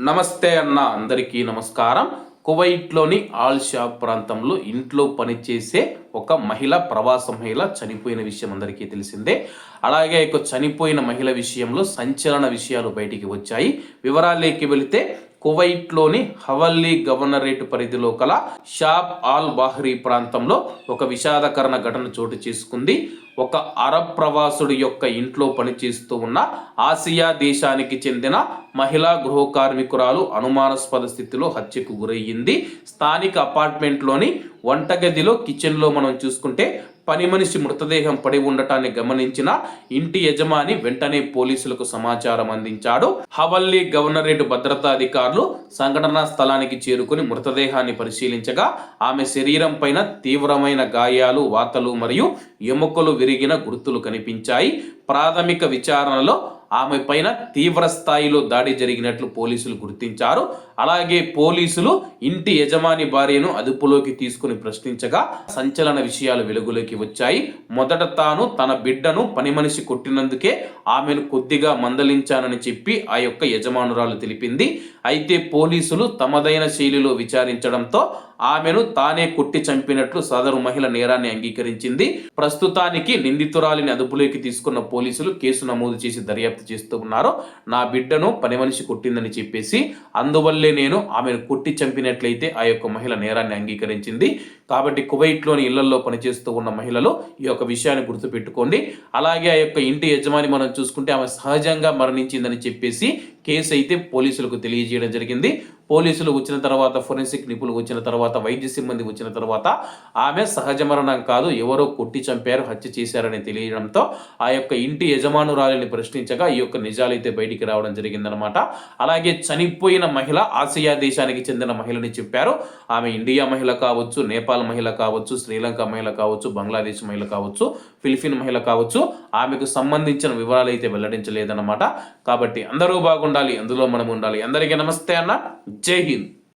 నమస్తే అన్న అందరికీ నమస్కారం. కువైట్లోని ఆల్ ప్రాంతంలో ఇంట్లో పనిచేసే ఒక మహిళ ప్రవాస మహిళ చనిపోయిన విషయం అందరికీ తెలిసిందే. అలాగే ఇక చనిపోయిన మహిళ విషయంలో సంచలన విషయాలు బయటికి వచ్చాయి. వివరాల్లోకి వెళితే కువైట్లోని హవల్లీ గవర్నరేట్ పరిధిలో కల షాబ్ ఆల్ బాహ్రీ ప్రాంతంలో ఒక విషాదకరణ ఘటన చోటు చేసుకుంది. ఒక అరబ్ ప్రవాసుడి యొక్క ఇంట్లో పనిచేస్తూ ఉన్న ఆసియా దేశానికి చెందిన మహిళా గృహ కార్మికురాలు అనుమానాస్పద స్థితిలో హత్యకు గురయ్యింది. స్థానిక అపార్ట్మెంట్లోని వంటగదిలో కిచెన్లో మనం చూసుకుంటే పని మనిషి మృతదేహం పడి ఉండటాన్ని గమనించిన ఇంటి యజమాని వెంటనే పోలీసులకు సమాచారం అందించాడు. హవల్లీ గవర్నరేట్ భద్రతా అధికారులు సంఘటనా స్థలానికి చేరుకుని మృతదేహాన్ని పరిశీలించగా ఆమె శరీరం పైన తీవ్రమైన గాయాలు వాతలు మరియు ఎముకలు విరిగిన గుర్తులు కనిపించాయి. ప్రాథమిక విచారణలో ఆమె పైన తీవ్ర స్థాయిలో దాడి జరిగినట్లు పోలీసులు గుర్తించారు. అలాగే పోలీసులు ఇంటి యజమాని భార్యను అదుపులోకి తీసుకుని ప్రశ్నించగా సంచలన విషయాలు వెలుగులోకి వచ్చాయి. మొదట తాను తన బిడ్డను పని మనిషి కొట్టినందుకే ఆమెను కొద్దిగా మందలించానని చెప్పి ఆ యొక్క యజమానురాలు తెలిపింది. అయితే పోలీసులు తమదైన శైలిలో విచారించడంతో ఆమెను తానే కొట్టి చంపినట్లు సదరు మహిళ నేరాన్ని అంగీకరించింది. ప్రస్తుతానికి నిందితురాలిని అదుపులోకి తీసుకున్న పోలీసులు కేసు నమోదు చేసి దర్యాప్తు చేస్తూ ఉన్నారు. నా బిడ్డను పని మనిషి కొట్టిందని చెప్పేసి అందువల్లే నేను ఆమెను కొట్టి చంపినట్లయితే ఆ యొక్క మహిళ నేరాన్ని అంగీకరించింది. కాబట్టి కువైట్లోని ఇళ్ళలో పనిచేస్తూ ఉన్న మహిళలు ఈ యొక్క విషయాన్ని గుర్తుపెట్టుకోండి. అలాగే ఆ యొక్క ఇంటి యజమాని మనం చూసుకుంటే ఆమె సహజంగా మరణించిందని చెప్పేసి కేసు అయితే పోలీసులకు తెలియజేయడం జరిగింది. పోలీసులు వచ్చిన తర్వాత ఫోరెన్సిక్ నిపుణులు వచ్చిన తర్వాత వైద్య సిబ్బంది వచ్చిన తర్వాత ఆమె సహజ మరణం కాదు ఎవరో కొట్టి చంపారు హత్య చేశారని తెలియడంతో ఆ యొక్క ఇంటి యజమానురాలిని ప్రశ్నించగా ఈ యొక్క నిజాలైతే బయటికి రావడం జరిగిందనమాట అలాగే చనిపోయిన మహిళ ఆసియా దేశానికి చెందిన మహిళని చెప్పారు. ఆమె ఇండియా మహిళ కావచ్చు నేపాల్ మహిళ కావచ్చు శ్రీలంక మహిళ కావచ్చు బంగ్లాదేశ్ మహిళ కావచ్చు ఫిలిపిన్ మహిళ కావచ్చు ఆమెకు సంబంధించిన వివరాలు అయితే వెల్లడించలేదన్నమాట. కాబట్టి అందరూ బాగుండాలి అందులో మనం ఉండాలి అందరికీ నమస్తే అన్న. జై హింద్